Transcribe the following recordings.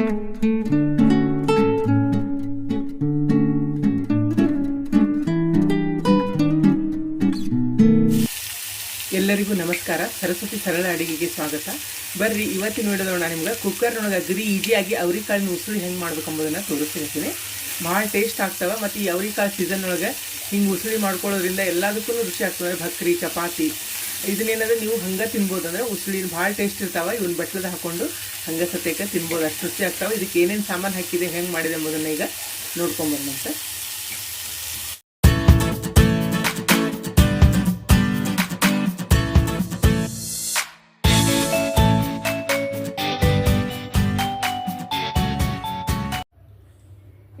ಎಲ್ಲರಿಗೂ ನಮಸ್ಕಾರ. ಸರಸ್ವತಿ ಸರಳ ಅಡಿಗೆಗೆ ಸ್ವಾಗತ. ಬರ್ರಿ ಇವತ್ತಿನ ನೋಡೋಣ ನಿಮ್ಗೆ ಕುಕ್ಕರ್ನೊಳಗೆ ಅಗದಿ ಈಸಿಯಾಗಿ ಅವ್ರಿಕಾಳಿನ ಉಸುಳಿ ಹೆಂಗೆ ಮಾಡ್ಬೇಕು ಅಂಬೋದನ್ನು ತೋರಿಸ್ತೀನಿ ಭಾಳ ಟೇಸ್ಟ್ ಆಗ್ತವೆ ಮತ್ತು ಈ ಅವ್ರಿಕಾಳು ಸೀಸನ್ ಒಳಗೆ ಹಿಂಗೆ ಉಸುಳಿ ಮಾಡ್ಕೊಳ್ಳೋದ್ರಿಂದ ಎಲ್ಲದಕ್ಕೂ ರುಚಿ ಆಗ್ತದೆ ಭಕ್ರಿ, ಚಪಾತಿ ಇದನ್ನೇನಾದ್ರೆ ನೀವು ಹಂಗೆ ತಿನ್ಬೋದು ಅಂದ್ರೆ ಉಸುಳಿನ ಭಾಳ ಟೇಸ್ಟ್ ಇರ್ತಾವೆ, ಇವನ್ ಬಟ್ಲದ ಹಾಕೊಂಡು ಹಂಗೆ ಸತ್ಯಕ್ಕೆ ತಿನ್ಬೋದು. ಅಷ್ಟು ರುಚಿ ಆಗ್ತಾವೆ. ಇದಕ್ಕೆ ಏನೇನು ಸಾಮಾನು ಹಾಕಿದೆ, ಹೆಂಗೆ ಮಾಡಿದೆ ಎಂಬುದನ್ನು ಈಗ ನೋಡ್ಕೊಂಬರ್ನಂತ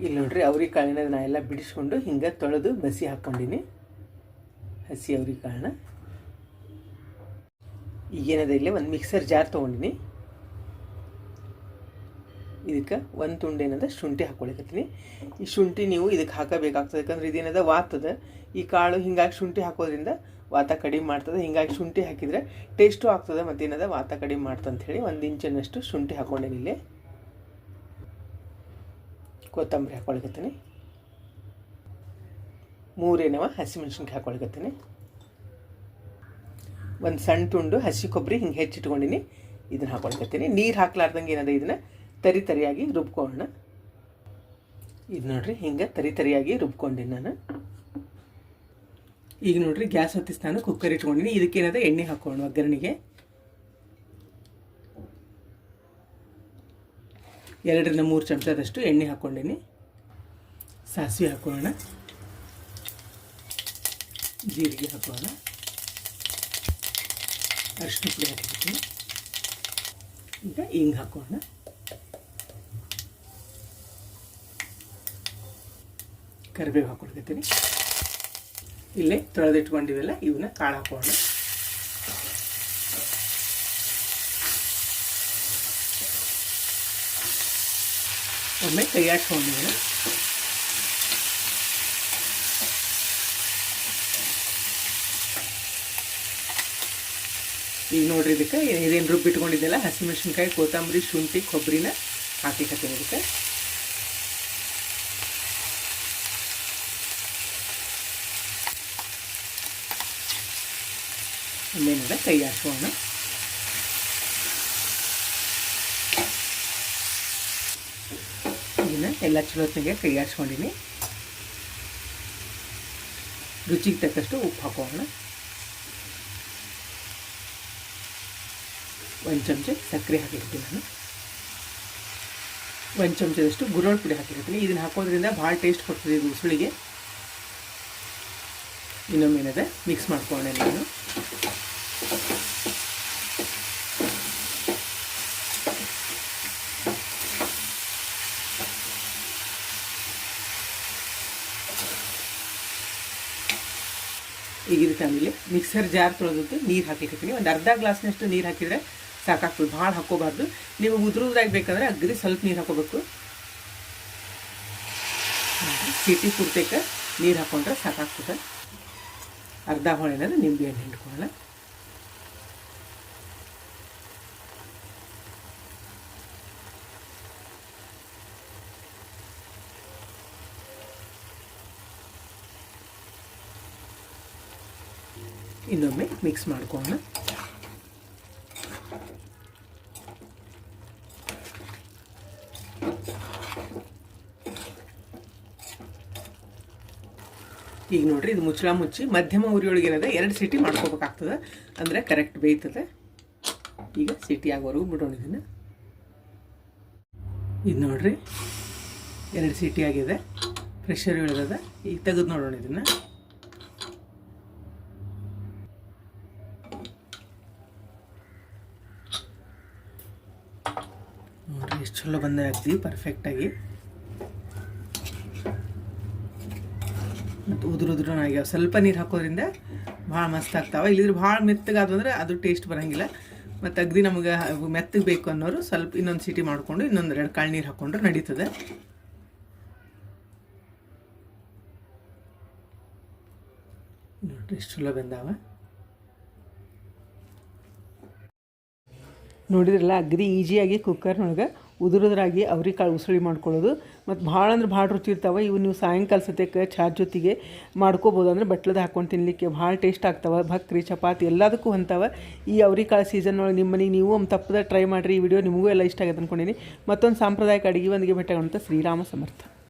ಇಲ್ಲಿ ನೋಡ್ರಿ ಅವ್ರಿಕಾಳಿನ ನಾ ಎಲ್ಲ ಬಿಡಿಸ್ಕೊಂಡು ಹಿಂಗೆ ತೊಳೆದು ಬಸಿ ಹಾಕ್ಕೊಂಡಿನಿ ಹಸಿ ಅವ್ರಿಕಾಳನ್ನ ಈಗೇನದ ಇಲ್ಲಿ? ಒಂದು ಮಿಕ್ಸರ್ ಜಾರ್ ತೊಗೊಂಡಿನಿ. ಇದಕ್ಕೆ ಒಂದು ತುಂಡು ಏನದ ಶುಂಠಿ ಹಾಕ್ಕೊಳಕತ್ತೀನಿ ಈ ಶುಂಠಿ ನೀವು ಇದಕ್ಕೆ ಹಾಕಬೇಕಾಗ್ತದೆ. ಯಾಕಂದ್ರೆ ಇದೇನದ ವಾತದ. ಈ ಕಾಳು ಹಿಂಗಾಗಿ ಶುಂಠಿ ಹಾಕೋದ್ರಿಂದ ವಾತ ಕಡಿಮೆ ಮಾಡ್ತದೆ. ಹಿಂಗಾಗಿ ಶುಂಠಿ ಹಾಕಿದರೆ ಟೇಸ್ಟು ಆಗ್ತದೆ ಮತ್ತೇನದ ವಾತ ಕಡಿಮೆ ಮಾಡ್ತದೆ ಅಂಥೇಳಿ ಒಂದು ಇಂಚಿನಷ್ಟು ಶುಂಠಿ ಹಾಕ್ಕೊಂಡೇನಿ ಇಲ್ಲಿ. ಕೊತ್ತಂಬರಿ ಹಾಕ್ಕೊಳಕತ್ತೀನಿ ಮೂರೇನವ ಹಸಿಮೆಣ್ಸಿನ್ಕಾಯಿ ಹಾಕೊಳಕತ್ತೀನಿ. ಒಂದು ಸಣ್ಣ ತುಂಡು ಹಸಿ ಕೊಬ್ಬರಿ ಹಿಂಗೆ ಹೆಚ್ಚಿಟ್ಕೊಂಡಿನಿ. ಇದನ್ನ ಹಾಕೊಳಕತ್ತೀನಿ. ನೀರು ಹಾಕ್ಲಾರ್ದಂಗೆ ಏನದ ಇದನ್ನ? ತರಿ ತರಿಯಾಗಿ ರುಬ್ಕೊಳ್ಳೋಣ ಇದು ನೋಡ್ರಿ, ಹಿಂಗೆ ತರಿ ತರಿಯಾಗಿ ರುಬ್ಕೊಂಡಿನಿ ನಾನು. ಈಗ ನೋಡ್ರಿ, ಗ್ಯಾಸ್ ಹೊತ್ತಿಸಿ ನಾನು ಕುಕ್ಕರ್ ಇಟ್ಕೊಂಡಿನಿ. ಇದಕ್ಕೇನದ ಎಣ್ಣೆ ಹಾಕೋಣ ಒಗ್ಗರಣೆಗೆ. ಎರಡರಿಂದ ಮೂರು ಚಮಚದಷ್ಟು ಎಣ್ಣೆ ಹಾಕ್ಕೊಂಡಿನಿ ಸಾಸಿವೆ ಹಾಕೋಣ ಜೀರಿಗೆ ಹಾಕೋಣ ಅರಿಶಿನ ಪುಡಿ ಹಾಕಿಬಿಟ್ಟು ಈಗ ಹಿಂಗೆ ಹಾಕೋಣ. ಕರಿಬೇವು ಹಾಕೊಳ್ತೀನಿ ಇಲ್ಲೇ ತೊಳೆದಿಟ್ಕೊಂಡಿವೆಲ್ಲ ಇವನ್ನ ಕಾಳು ಹಾಕೋಣ. ಒಮ್ಮೆ ಕೈ ಹಾಕ್ಕೊಂಡಿದ್ದೀನ ಈಗ ನೋಡ್ರಿ ಇದಕ್ಕೆ. ಇದೇನು ರುಬ್ಬಿಟ್ಕೊಂಡಿದ್ದೆಲ್ಲ ಹಸಿಮೆಣ್ಸಿನ್ಕಾಯಿ, ಕೊತ್ತಂಬರಿ, ಶುಂಠಿ ಕೊಬ್ಬರಿನ ಹಾಕ್ಲಿಕ್ಕತ್ತೀನಿ ಇದಕ್ಕೆ ಇನ್ನೇನಿಲ್ಲ ಕೈ ಹಾಕೋಣ ಇದನ್ನ ಎಲ್ಲ ಚಲೋತ್ನಾಗೆ ಕೈ ಹಾಕ್ಸ್ಕೊಂಡಿನಿ ರುಚಿಗೆ ತಕ್ಕಷ್ಟು ಉಪ್ಪು ಹಾಕೋಣ ಒಂದು ಚಮಚ ಸಕ್ಕರೆ ಹಾಕಿರ್ತೀನಿ ನಾನು. ಒಂದು ಚಮಚದಷ್ಟು ಗುರೋಳ್ ಪುಡಿ ಹಾಕಿರ್ತೀನಿ. ಇದನ್ನು ಹಾಕೋದ್ರಿಂದ ಭಾಳ ಟೇಸ್ಟ್ ಕೊಡ್ತದೆ ಇದು ಉಸುಳಿಗೆ. ಇನ್ನೊಮ್ಮೆನದ ಮಿಕ್ಸ್ ಮಾಡ್ಕೊಂಡೆ ನಾನು. ಈಗ ಇದಕ್ಕೆ ಆಮೇಲೆ ಮಿಕ್ಸರ್ ಜಾರ್ ತೊಳೆದಂತೆ ನೀರು ಹಾಕಿರ್ತೀನಿ ಒಂದು ಅರ್ಧ ಗ್ಲಾಸ್ನಷ್ಟು ನೀರು ಹಾಕಿದರೆ ಸಾಕಾಗ್ತದೆ, ಭಾಳ ಹಾಕೋಬಾರ್ದು ನೀವು ಉದುರುದಾಗಿ ಬೇಕಂದ್ರೆ ಅಗ್ರಿ ಸ್ವಲ್ಪ ನೀರು ಹಾಕೋಬೇಕು ಸಿಟಿ ಕುರ್ತೇಕ ನೀರು ಹಾಕೊಂಡ್ರೆ ಸಾಕಾಗ್ತದೆ. ಅರ್ಧ ಹೊಳೆನಾದ್ರೆ ನಿಂಬೆ ಹಣ್ಣು ಹಿಂಡ್ಕೊಳ್ಳೋಣ. ಇನ್ನೊಮ್ಮೆ ಮಿಕ್ಸ್ ಮಾಡ್ಕೊಳ್ಳೋಣ. ಈಗ ನೋಡ್ರಿ ಇದು ಮುಚ್ಚಳ ಮುಚ್ಚಿ ಮಧ್ಯಮ ಉರಿಯೊಳಗೆ ಏನದ? ಎರಡು ಸಿಟಿ ಮಾಡ್ಕೋಬೇಕಾಗ್ತದೆ. ಅಂದರೆ ಕರೆಕ್ಟ್ ಬೇಯ್ತದೆ ಈಗ ಸಿಟಿ ಆಗೋವರೆಗೂ ಬಿಡೋಣ ಇದನ್ನು. ಇದು ನೋಡ್ರಿ. ಎರಡು ಸಿಟಿ ಆಗಿದೆ. ಪ್ರೆಷರ್ ಇಳಿದದ. ಈಗ ತೆಗೆದು ನೋಡೋಣ ಇದನ್ನು. ಎಷ್ಟು ಚಲೋ ಬಂದ ಹಾಕ್ತೀವಿ ಪರ್ಫೆಕ್ಟಾಗಿ ಮತ್ತು ಉದುರು ಉದುರು ಆಗ್ಯಾವ ಸ್ವಲ್ಪ ನೀರು ಹಾಕೋದ್ರಿಂದ ಭಾಳ ಮಸ್ತ್ ಆಗ್ತಾವೆ. ಇಲ್ಲಿದ್ರೆ ಭಾಳ ಮೆತ್ತಗಾದ್ವು ಅಂದ್ರೆ ಅದು ಟೇಸ್ಟ್ ಬರೋಂಗಿಲ್ಲ. ಮತ್ತು ಅಗದಿ ನಮಗೆ ಮೆತ್ತಗೆ ಬೇಕು ಅನ್ನೋರು ಸ್ವಲ್ಪ ಇನ್ನೊಂದು ಸಿಟಿ ಮಾಡಿಕೊಂಡು ಇನ್ನೊಂದು ಎರಡು ಕಾಳು ನೀರು ಹಾಕ್ಕೊಂಡ್ರೆ ನಡೀತದೆ. ನೋಡ್ರಿ ಎಷ್ಟು ಚಲೋ ಬಂದಾವ. ನೋಡಿದ್ರಲ್ಲ ಅಗ್ದಿ ಈಜಿಯಾಗಿ ಕುಕ್ಕರ್ನೊಳಗೆ ಉದುರುದ್ರಾಗಿ ಅವ್ರಿಕಾಳು ಉಸುಳಿ ಮಾಡ್ಕೊಳ್ಳೋದು. ಮತ್ತು ಭಾಳ ಅಂದ್ರೆ ಭಾಳ ರುಚಿ ಇರ್ತಾವೆ. ಇವು ನೀವು ಸಾಯಂಕಾಲ ಸತ್ಯಕ್ಕೆ ಚಾ ಜೊತೆಗೆ ಮಾಡ್ಕೋಬೋದು. ಅಂದ್ರೆ ಬಟ್ಲದ ಹಾಕೊಂಡು ತಿನ್ನಲಿಕ್ಕೆ ಭಾಳ ಟೇಸ್ಟ್ ಆಗ್ತಾವೆ. ಭಕ್ರಿ, ಚಪಾತಿ ಎಲ್ಲದಕ್ಕೂ ಹೊಂತಾವೆ ಈ ಅವ್ರಿಕಾಳು ಸೀಸನ್ ಒಳಗೆ ನಿಮ್ಮ ಮನೆಗೆ ನೀವು ಒಂದು ತಪ್ಪದ ಟ್ರೈ ಮಾಡಿರಿ. ಈ ವಿಡಿಯೋ ನಿಮಗೂ ಎಲ್ಲ ಇಷ್ಟ ಆಗುತ್ತೆ ಅಂದ್ಕೊಂಡಿನಿ ಮತ್ತೊಂದು ಸಾಂಪ್ರದಾಯಿಕ ಅಡುಗೆ ಒಂದಿಗೆ ಭೇಟಿಯಾಗೋಣ ಶ್ರೀರಾಮ ಸಮರ್ಥ.